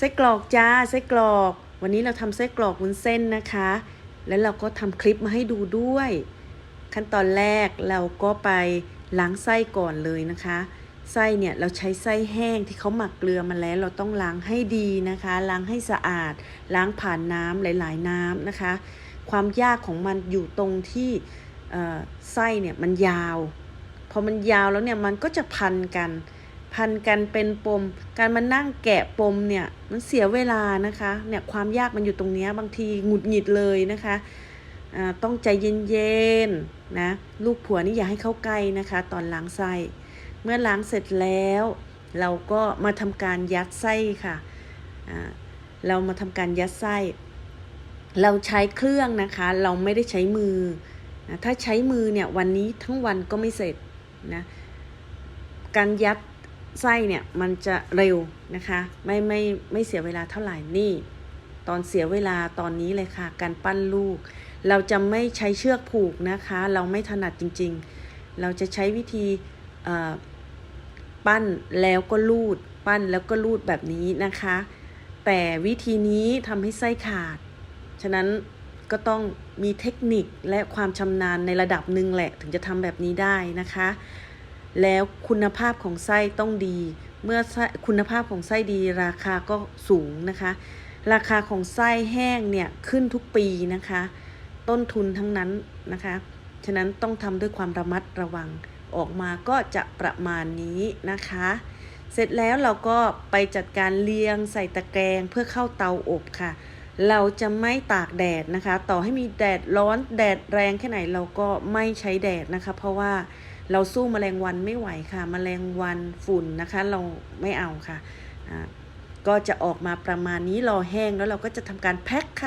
ไส้กรอกจ้าไส้กรอก วันนี้เราทำไส้กรอกวุ้นเส้นนะคะ แล้วเราก็ทำคลิปมาให้ดูด้วย ขั้นตอนแรกเราก็ไปล้างไส้ก่อนเลยนะคะ ไส้เนี่ยเราใช้ไส้แห้งที่เขาหมักเกลือมาแล้ว เราต้องล้างให้ดีนะคะ ล้างให้สะอาด ล้างผ่านน้ำหลาย ๆ น้ำนะคะ ความยากของมันอยู่ตรงที่ไส้เนี่ยมันยาว พอมันยาวแล้วเนี่ยมันก็จะพันกัน พันกันเป็นปม การมานั่งแกะปมเนี่ยมันเสียเวลานะคะเนี่ยความยากมันอยู่ตรงนี้บางทีหงุดหงิดเลยนะคะอ่าต้องใจเย็นๆนะลูกผัวนี่อย่าให้เข้าใกล้นะคะ ตอนล้างไส้เมื่อล้างเสร็จแล้ว เราก็มาทำการยัดไส้ค่ะเรามาทำการยัดไส้ เราใช้เครื่องนะคะ เราไม่ได้ใช้มือนะถ้าใช้มือเนี่ยวันนี้ทั้งวันก็ไม่เสร็จนะการยัด ไส้เนี่ยมันจะเร็วนะคะไม่ไม่ไม่เสียเวลาเท่าไหร่นี่ ตอนเสียเวลาตอนนี้เลยค่ะ การปั้นลูก เราจะไม่ใช้เชือกผูกนะคะ เราไม่ถนัดจริงๆ เราจะใช้วิธีปั้นแล้วก็ลูด ปั้นแล้วก็ลูดแบบนี้นะคะ แต่วิธีนี้ทำให้ไส้ขาด ฉะนั้นก็ต้องมีเทคนิคและความชำนาญในระดับหนึ่งแหละ ถึงจะทำแบบนี้ได้นะคะ แล้วคุณภาพของไส้ต้องดี เมื่อคุณภาพของไส้ดีราคาก็สูงนะคะ ราคาของไส้แห้งเนี่ยขึ้นทุกปีนะคะ ต้นทุนทั้งนั้นนะคะ ฉะนั้นต้องทำด้วยความระมัดระวังออกมาก็จะประมาณนี้นะคะ เสร็จแล้วเราก็ไปจัดการเรียงใส่ตะแกรงเพื่อเข้าเตาอบค่ะ เราจะไม่ตากแดดนะคะ ต่อให้มีแดดร้อนแดดแรงแค่ไหนเราก็ไม่ใช้แดดนะคะ เพราะว่าเราสู้แมลงวันไม่ไหวค่ะแมลงวันฝุ่นนะคะ เราไม่เอาค่ะ ก็จะออกมาประมาณนี้รอแห้งแล้วเราก็จะทำการแพ็คค่ะ